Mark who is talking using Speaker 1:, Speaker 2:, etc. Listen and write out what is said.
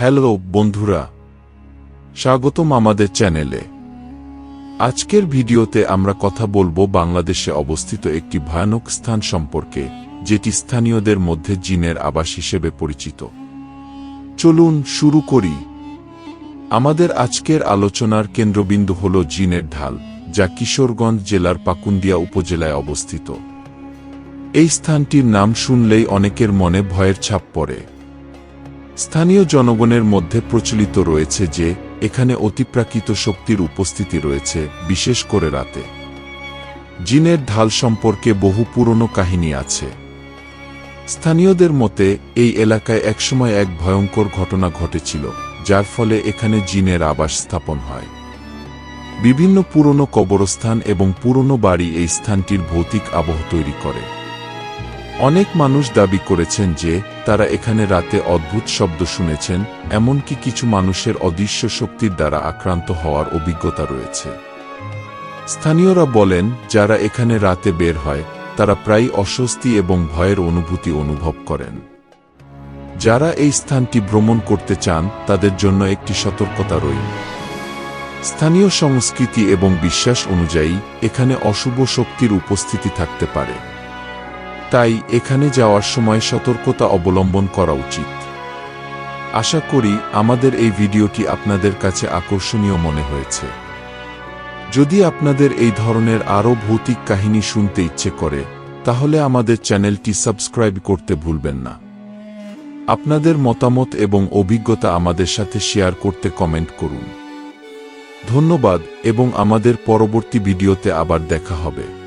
Speaker 1: Hello বন্ধুরা, স্বাগতম আমাদের চ্যানেলে। আজকের ভিডিওতে আমরা কথা বলব বাংলাদেশে অবস্থিত একটি ভয়ানক স্থান সম্পর্কে, যেটি স্থানীয়দের মধ্যে জিনের আবাস হিসেবে পরিচিত। চলুন শুরু করি। আমাদের আজকের আলোচনার কেন্দ্রবিন্দু হল জিনের ঢাল, যা কিশোরগঞ্জ জেলার পাকুন্দিয়া উপজেলায় অবস্থিত। এই স্থানটির নাম শুনলেই অনেকের মনে ভয়ের ছাপ পড়ে। স্থানীয় জনগণের মধ্যে প্রচলিত রয়েছে যে, এখানে অতিপ্রাকৃত শক্তির উপস্থিতি রয়েছে, বিশেষ করে রাতে। জিনের ঢাল সম্পর্কে বহু পুরনো কাহিনী আছে। স্থানীয়দের মতে, এই এলাকায় একসময় এক ভয়ঙ্কর ঘটনা ঘটেছিল, যার ফলে এখানে জিনের আবাস স্থাপন হয়। বিভিন্ন পুরনো কবরস্থান এবং পুরনো বাড়ি এই স্থানটির ভৌতিক আবহ তৈরি করে। অনেক মানুষ দাবি করেছেন যে, তারা এখানে রাতে অদ্ভুত শব্দ শুনেছেন, এমনকি কিছু মানুষের অদৃশ্য শক্তির দ্বারা আক্রান্ত হওয়ার অভিজ্ঞতা রয়েছে। স্থানীয়রা বলেন, যারা এখানে রাতে বের হয়, তারা প্রায় অস্বস্তি এবং ভয়ের অনুভূতি অনুভব করেন। যারা এই স্থানটি ভ্রমণ করতে চান, তাদের জন্য একটি সতর্কতা রইল। স্থানীয় সংস্কৃতি এবং বিশ্বাস অনুযায়ী, এখানে অশুভ শক্তির উপস্থিতি থাকতে পারে। তাই এখানে যাওয়ার সময় সতর্কতা অবলম্বন করা উচিত। আশা করি আমাদের এই ভিডিওটি আপনাদের কাছে আকর্ষণীয় মনে হয়েছে। যদি আপনাদের এই ধরনের আরও ভৌতিক কাহিনী শুনতে ইচ্ছে করে, তাহলে আমাদের চ্যানেলটি সাবস্ক্রাইব করতে ভুলবেন না। আপনাদের মতামত এবং অভিজ্ঞতা আমাদের সাথে শেয়ার করতে কমেন্ট করুন। ধন্যবাদ এবং আমাদের পরবর্তী ভিডিওতে আবার দেখা হবে।